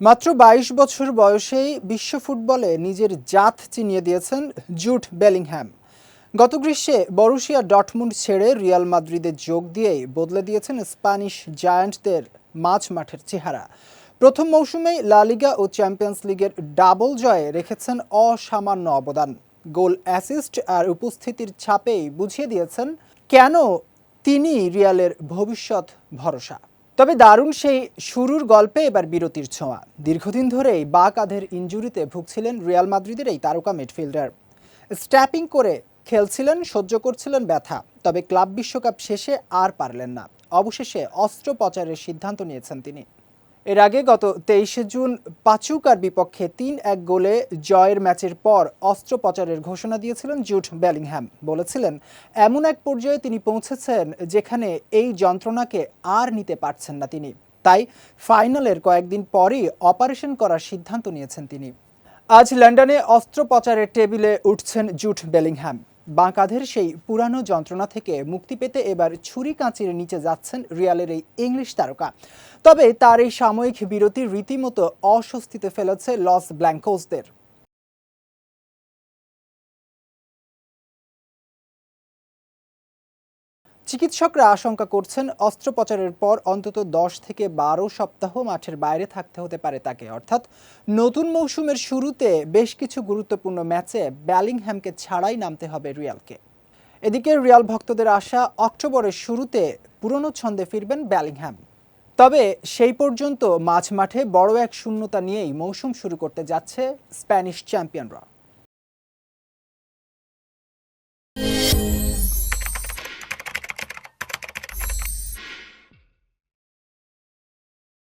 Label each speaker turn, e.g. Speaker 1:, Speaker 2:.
Speaker 1: মাত্র বাইশ বছর বয়সেই বিশ্ব ফুটবলে নিজের জাত চিনিয়ে দিয়েছেন জুট বেলিংহ্যাম গত গ্রীষ্মে বরুশিয়া ডটমুন্ড ছেড়ে রিয়াল মাদ্রিদে যোগ দিয়েই বদলে দিয়েছেন স্প্যানিশ জায়ান্টদের মাঝ মাঠের চেহারা। প্রথম মৌসুমেই লা লিগা ও চ্যাম্পিয়ন্স লিগের ডাবল জয়ে রেখেছেন অসামান্য অবদান। গোল অ্যাসিস্ট আর উপস্থিতির ছাপেই বুঝিয়ে দিয়েছেন কেন তিনি রিয়ালের ভবিষ্যৎ ভরসা। তবে দারুণ সেই শুরুর গল্পে এবার বিরতির ছোঁয়া। দীর্ঘদিন ধরেই বা কাঁধের ইঞ্জুরিতে ভুগছিলেন রিয়াল মাদ্রিদের এই তারকা মিডফিল্ডার। স্ট্যাপিং করে খেলছিলেন, সহ্য করছিলেন ব্যথা, তবে ক্লাব বিশ্বকাপ শেষে আর পারলেন না। অবশেষে অস্ত্রোপচারের সিদ্ধান্ত নিয়েছেন তিনি। এর আগে গত তেইশে জুন পাচুকার বিপক্ষে তিন এক গোলে জয়ের ম্যাচের পর অস্ত্রোপচারের ঘোষণা দিয়েছিলেন জুট বেলিংহ্যাম বলেছিলেন, এমন এক পর্যায়ে তিনি পৌঁছেছেন যেখানে এই যন্ত্রণাকে আর নিতে পারছেন না তিনি। তাই ফাইনালের কয়েকদিন পরই অপারেশন করার সিদ্ধান্ত নিয়েছেন তিনি। আজ লন্ডনে অস্ত্রোপচারের টেবিলে উঠছেন জুট বেলিংহ্যাম বাঁ কাঁধের সেই পুরানো যন্ত্রণা থেকে মুক্তি পেতে এবার ছুরি কাঁচির নিচে যাচ্ছেন রিয়ালের এই ইংলিশ তারকা। তবে তার এই সাময়িক বিরতি রীতিমতো অস্বস্তিতে ফেলেছে লস ব্ল্যাঙ্কোসদের। চিকিৎসকরা আশঙ্কা করছেন অস্ত্রোপচারের পর অন্তত দশ থেকে বারো সপ্তাহ মাঠের বাইরে থাকতে হতে পারে তাকে। অর্থাৎ নতুন মৌসুমের শুরুতে বেশ কিছু গুরুত্বপূর্ণ ম্যাচে ব্যালিংহ্যামকে ছাড়াই নামতে হবে রিয়ালকে। এদিকে রিয়াল ভক্তদের আশা, অক্টোবরের শুরুতে পুরনো ছন্দে ফিরবেন ব্যালিংহ্যাম তবে সেই পর্যন্ত মাঝ মাঠে বড় এক শূন্যতা নিয়েই মৌসুম শুরু করতে যাচ্ছে স্প্যানিশ চ্যাম্পিয়নরা।